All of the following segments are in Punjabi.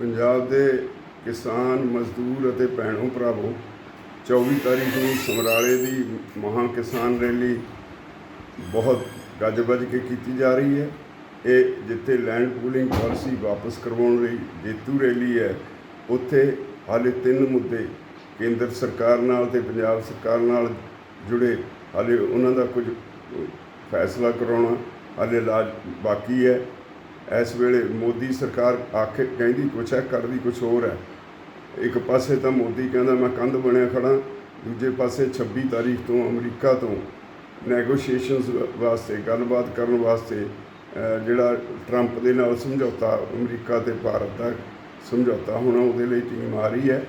ਪੰਜਾਬ ਦੇ ਕਿਸਾਨ, ਮਜ਼ਦੂਰ ਅਤੇ ਭੈਣੋ ਭਰਾਵੋ 24 ਤਾਰੀਖ ਨੂੰ ਸਮਰਾਲੇ ਦੀ ਮਹਾ ਕਿਸਾਨ ਰੈਲੀ ਬਹੁਤ ਗੱਜ-ਵੱਜ ਕੇ ਕੀਤੀ ਜਾ ਰਹੀ ਹੈ। ਇਹ ਜਿੱਥੇ ਲੈਂਡ ਪੂਲਿੰਗ ਪਾਲਿਸੀ ਵਾਪਸ ਕਰਵਾਉਣ ਲਈ ਜੇਤੂ ਰੈਲੀ ਹੈ, ਉੱਥੇ ਹਾਲੇ ਤਿੰਨ ਮੁੱਦੇ ਕੇਂਦਰ ਸਰਕਾਰ ਨਾਲ ਤੇ ਪੰਜਾਬ ਸਰਕਾਰ ਨਾਲ ਜੁੜੇ। ਹਾਲੇ ਉਹਨਾਂ ਦਾ ਕੁਝ ਫੈਸਲਾ ਕਰਾਉਣਾ ਹਾਲੇ ਲਾਜ ਬਾਕੀ ਹੈ। ਇਸ ਵੇਲੇ ਮੋਦੀ ਸਰਕਾਰ ਆਖੇ, ਕਹਿੰਦੀ ਕੁਛ ਹੈ, ਕਰਦੀ ਕੁਛ ਹੋਰ ਹੈ। ਇੱਕ ਪਾਸੇ ਤਾਂ ਮੋਦੀ ਕਹਿੰਦਾ, ਮੈਂ ਕੰਧ ਬਣਿਆ ਖੜਾ ਦੂਜੇ ਪਾਸੇ 26 ਤਾਰੀਖ ਤੋਂ ਅਮਰੀਕਾ ਤੋਂ ਨੈਗੋਸ਼ੀਏਸ਼ਨਸ ਵਾਸਤੇ, ਗੱਲਬਾਤ ਕਰਨ ਵਾਸਤੇ ਜਿਹੜਾ ਟਰੰਪ ਦੇ ਨਾਲ ਸਮਝੌਤਾ, ਅਮਰੀਕਾ ਤੇ ਭਾਰਤ ਦਾ ਸਮਝੌਤਾ ਹੋਣਾ ਉਹਦੇ ਲਈ ਟੀਮ ਆ ਰਹੀ ਹੈ।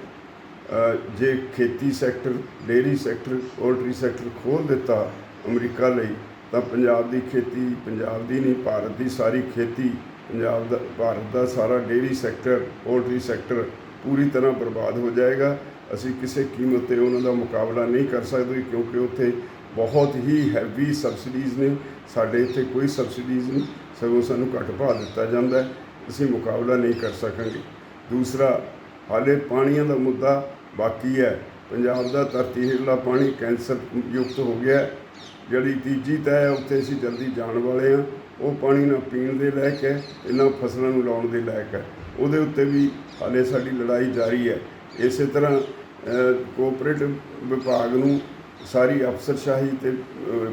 ਜੇ ਖੇਤੀ sector, dairy sector, poultry sector ਖੋਲ ਦਿੱਤਾ ਅਮਰੀਕਾ ਲਈ ਤਾਂ ਪੰਜਾਬ ਦੀ ਖੇਤੀ, ਪੰਜਾਬ ਦੀ ਨਹੀਂ, ਭਾਰਤ ਦੀ ਸਾਰੀ ਖੇਤੀ, ਪੰਜਾਬ ਦਾ, ਭਾਰਤ ਦਾ ਸਾਰਾ ਡੇਅਰੀ ਸੈਕਟਰ ਪੋਲਟਰੀ ਸੈਕਟਰ ਪੂਰੀ ਤਰ੍ਹਾਂ ਬਰਬਾਦ ਹੋ ਜਾਏਗਾ। ਅਸੀਂ ਕਿਸੇ ਕੀਮਤ ਤੇ ਉਹਨਾਂ ਦਾ ਮੁਕਾਬਲਾ ਨਹੀਂ ਕਰ ਸਕਦੇ ਕਿਉਂਕਿ ਉੱਥੇ ਬਹੁਤ ਹੀ ਹੈਵੀ ਸਬਸਿਡੀਜ਼ ਨੇ। ਸਾਡੇ ਇੱਥੇ ਕੋਈ ਸਬਸਿਡੀਜ਼ ਨਹੀਂ, ਸਗੋਂ ਸਾਨੂੰ ਘੱਟ ਭਾਅ ਦਿੱਤਾ ਜਾਂਦਾ ਅਸੀਂ ਮੁਕਾਬਲਾ ਨਹੀਂ ਕਰ ਸਕਾਂਗੇ। ਦੂਸਰਾ, ਹਾਲੇ ਪਾਣੀਆਂ ਦਾ ਮੁੱਦਾ ਬਾਕੀ ਹੈ। ਪੰਜਾਬ ਦਾ ਧਰਤੀ ਹੇਠਲਾ ਪਾਣੀ ਕੈਂਸਰ ਯੁਕਤ ਹੋ ਗਿਆ ਜਿਹੜੀ ਤੀਜੀ ਤੈਅ ਹੈ ਉੱਥੇ ਅਸੀਂ ਜਲਦੀ ਜਾਣ ਵਾਲੇ ਹਾਂ, ਉਹ ਪਾਣੀ ਨਾ ਪੀਣ ਦੇ ਲਾਇਕ ਹੈ ਇਹਨਾਂ ਫਸਲਾਂ ਨੂੰ ਲਾਉਣ ਦੇ ਲਾਇਕ ਹੈ। ਉਹਦੇ ਉੱਤੇ ਵੀ ਹਾਲੇ ਸਾਡੀ ਲੜਾਈ ਜਾਰੀ ਹੈ। ਇਸੇ ਤਰ੍ਹਾਂ ਕੋਆਪਰੇਟਿਵ ਵਿਭਾਗ ਨੂੰ ਸਾਰੀ ਅਫਸਰਸ਼ਾਹੀ ਤੇ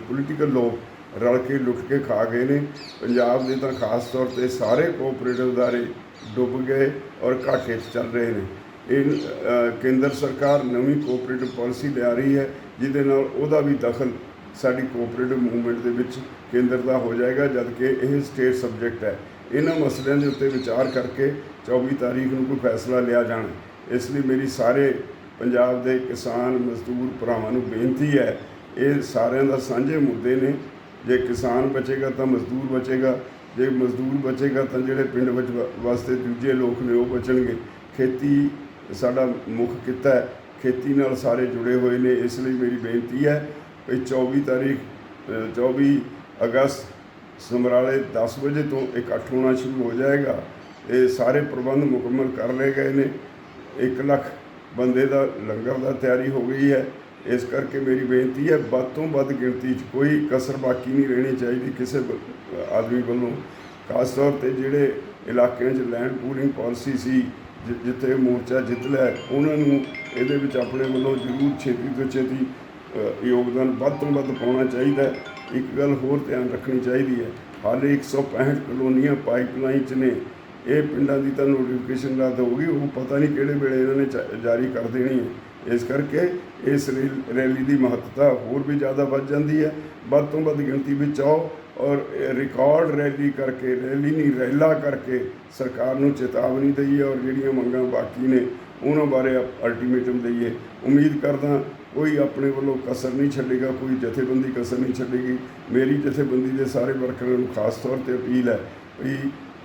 ਪੋਲੀਟੀਕਲ ਲੋਕ ਰਲ ਕੇ ਲੁੱਟ ਕੇ ਖਾ ਗਏ ਨੇ। ਪੰਜਾਬ ਦੇ ਤਾਂ ਖਾਸ ਤੌਰ ਤੇ ਸਾਰੇ ਕੋਆਪਰੇਟਿਵ ਅਦਾਰੇ ਡੁੱਬ ਗਏ ਔਰ ਘਾਟੇ 'ਚ ਚੱਲ ਰਹੇ ਨੇ। ਇਹ ਕੇਂਦਰ ਸਰਕਾਰ ਨਵੀਂ ਕੋਆਪਰੇਟਿਵ ਪਾਲਿਸੀ ਲਿਆ ਰਹੀ ਹੈ, ਜਿਹਦੇ ਨਾਲ ਉਹਦਾ ਵੀ ਦਖਲ ਸਾਡੀ ਕੋਆਪਰੇਟਿਵ ਮੂਵਮੈਂਟ ਦੇ ਵਿੱਚ ਕੇਂਦਰ ਦਾ ਹੋ ਜਾਏਗਾ, ਜਦ ਕਿ ਇਹ ਸਟੇਟ ਸਬਜੈਕਟ ਹੈ। ਇਹਨਾਂ ਮਸਲਿਆਂ ਦੇ ਉੱਤੇ ਵਿਚਾਰ ਕਰਕੇ 24 ਤਾਰੀਖ ਨੂੰ ਕੋਈ ਫੈਸਲਾ ਲਿਆ ਜਾਣਾ ਇਸ ਲਈ ਮੇਰੀ ਸਾਰੇ ਪੰਜਾਬ ਦੇ ਕਿਸਾਨ, ਮਜ਼ਦੂਰ ਭਰਾਵਾਂ ਨੂੰ ਬੇਨਤੀ ਹੈ, ਇਹ ਸਾਰਿਆਂ ਦਾ ਸਾਂਝੇ ਮੁੱਦੇ ਨੇ। ਜੇ ਕਿਸਾਨ ਬਚੇਗਾ ਤਾਂ ਮਜ਼ਦੂਰ ਬਚੇਗਾ, ਜੇ ਮਜ਼ਦੂਰ ਬਚੇਗਾ ਤਾਂ ਜਿਹੜੇ ਪਿੰਡ ਵਿੱਚ ਵ- ਵਾਸਤੇ ਦੂਜੇ ਲੋਕ ਨੇ ਉਹ ਬਚਣਗੇ। ਖੇਤੀ ਸਾਡਾ ਮੁੱਖ ਕਿੱਤਾ ਹੈ, ਖੇਤੀ ਨਾਲ ਸਾਰੇ ਜੁੜੇ ਹੋਏ ਨੇ, ਇਸ ਲਈ ਮੇਰੀ ਬੇਨਤੀ ਹੈ ਵੀ 24 ਤਾਰੀਖ ਅ, 24 ਅਗਸਤ ਸਮਰਾਲੇ 10 ਵਜੇ ਤੋਂ ਇਕੱਠ ਹੋਣਾ ਸ਼ੁਰੂ ਹੋ ਜਾਏਗਾ। ਇਹ ਸਾਰੇ ਪ੍ਰਬੰਧ ਮੁਕੰਮਲ ਕਰ ਲਏ ਗਏ ਨੇ। 1 ਲੱਖ ਬੰਦੇ ਦਾ ਲੰਗਰ ਦਾ ਤਿਆਰੀ ਹੋ ਗਈ ਹੈ। ਇਸ ਕਰਕੇ ਮੇਰੀ ਬੇਨਤੀ ਹੈ ਵੱਧ ਤੋਂ ਵੱਧ ਗਿਣਤੀ 'ਚ ਕੋਈ ਕਸਰ ਬਾਕੀ ਨਹੀਂ ਰਹਿਣੀ ਚਾਹੀਦੀ ਕਿਸੇ ਆਦਮੀ ਵੱਲੋਂ। ਖਾਸ ਤੌਰ ਤੇ ਜਿਹੜੇ ਇਲਾਕਿਆਂ 'ਚ ਲੈਂਡ ਪੂਲਿੰਗ ਪਾਲਿਸੀ ਸੀ ਜਿੱਥੇ ਮੋਰਚਾ ਜਿੱਤ ਲਿਆ ਉਹਨਾਂ ਨੂੰ ਇਹਦੇ ਵਿੱਚ ਆਪਣੇ ਵੱਲੋਂ ਜ਼ਰੂਰ ਛੇਤੀ ਤੋਂ ਛੇਤੀ ਯੋਗਦਾਨ ਵੱਧ ਤੋਂ ਵੱਧ ਪਾਉਣਾ ਚਾਹੀਦਾ ਹੈ। ਇੱਕ ਗੱਲ ਹੋਰ ਧਿਆਨ ਰੱਖਣੀ ਚਾਹੀਦੀ ਹੈ। ਹਾਲੇ 165 ਕਲੋਨੀਆਂ ਪਾਈਪਲਾਈਨ 'ਚ ਨੇ। ਇਹ ਪਿੰਡਾਂ ਦੀ ਤਾਂ ਨੋਟੀਫਿਕੇਸ਼ਨ ਰੱਦ ਹੋ ਗਈ, ਉਹ ਪਤਾ ਨਹੀਂ ਕਿਹੜੇ ਵੇਲੇ ਇਹਨਾਂ ਨੇ ਚ- ਜਾਰੀ ਕਰ ਦੇਣੀ ਹੈ। ਇਸ ਕਰਕੇ ਇਸ ਰੈਲ- ਰੈਲੀ ਦੀ ਮਹੱਤਤਾ ਹੋਰ ਵੀ ਜ਼ਿਆਦਾ ਵੱਧ ਜਾਂਦੀ ਹੈ। ਵੱਧ ਤੋਂ ਵੱਧ ਗਿਣਤੀ ਵਿੱਚ ਆਓ। ਔਰ ਰਿਕਾਰਡ ਰੈਲੀ ਕਰਕੇ, ਰੈਲੀ ਨਹੀਂ, ਰੈਲਾ ਕਰਕੇ ਸਰਕਾਰ ਨੂੰ ਚੇਤਾਵਨੀ ਦਈਏ ਔਰ ਜਿਹੜੀਆਂ ਮੰਗਾਂ ਬਾਕੀ ਨੇ, ਉਹਨਾਂ ਬਾਰੇ ਅਲਟੀਮੇਟਮ ਦਈਏ। ਉਮੀਦ ਕਰਦਾ ਕੋਈ ਆਪਣੇ ਵੱਲੋਂ ਕਸਰ ਨਹੀਂ ਛੱਡੇਗਾ, ਕੋਈ ਜਥੇਬੰਦੀ ਕਸਰ ਨਹੀਂ ਛੱਡੇਗੀ। ਮੇਰੀ ਜਥੇਬੰਦੀ ਦੇ ਸਾਰੇ ਵਰਕਰਾਂ ਨੂੰ ਖਾਸ ਤੌਰ ਤੇ ਅਪੀਲ ਹੈ ਵੀ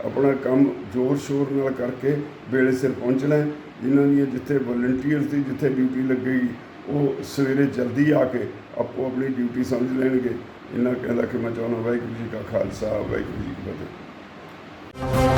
ਆਪਣਾ ਕੰਮ ਜ਼ੋਰ ਸ਼ੋਰ ਨਾਲ ਕਰਕੇ ਵੇਲੇ ਸਿਰ ਪਹੁੰਚਣਾ ਜਿਨ੍ਹਾਂ ਦੀਆਂ ਜਿੱਥੇ ਵਲੰਟੀਅਰਸ ਦੀ ਜਿੱਥੇ ਡਿਊਟੀ ਲੱਗੇਗੀ ਉਹ ਸਵੇਰੇ ਜਲਦੀ ਆ ਕੇ ਆਪੋ ਆਪਣੀ ਡਿਊਟੀ ਸਮਝ ਲੈਣਗੇ। ਇਹਨਾਂ ਕਹਿੰਦਾ ਕਿ ਮੈਂ ਚਾਹੁੰਦਾ ਵਾਹਿਗੁਰੂ ਜੀ ਕਾ ਖਾਲਸਾ, ਵਾਹਿਗੁਰੂ ਜੀ ਕੀ ਫਤਿਹ।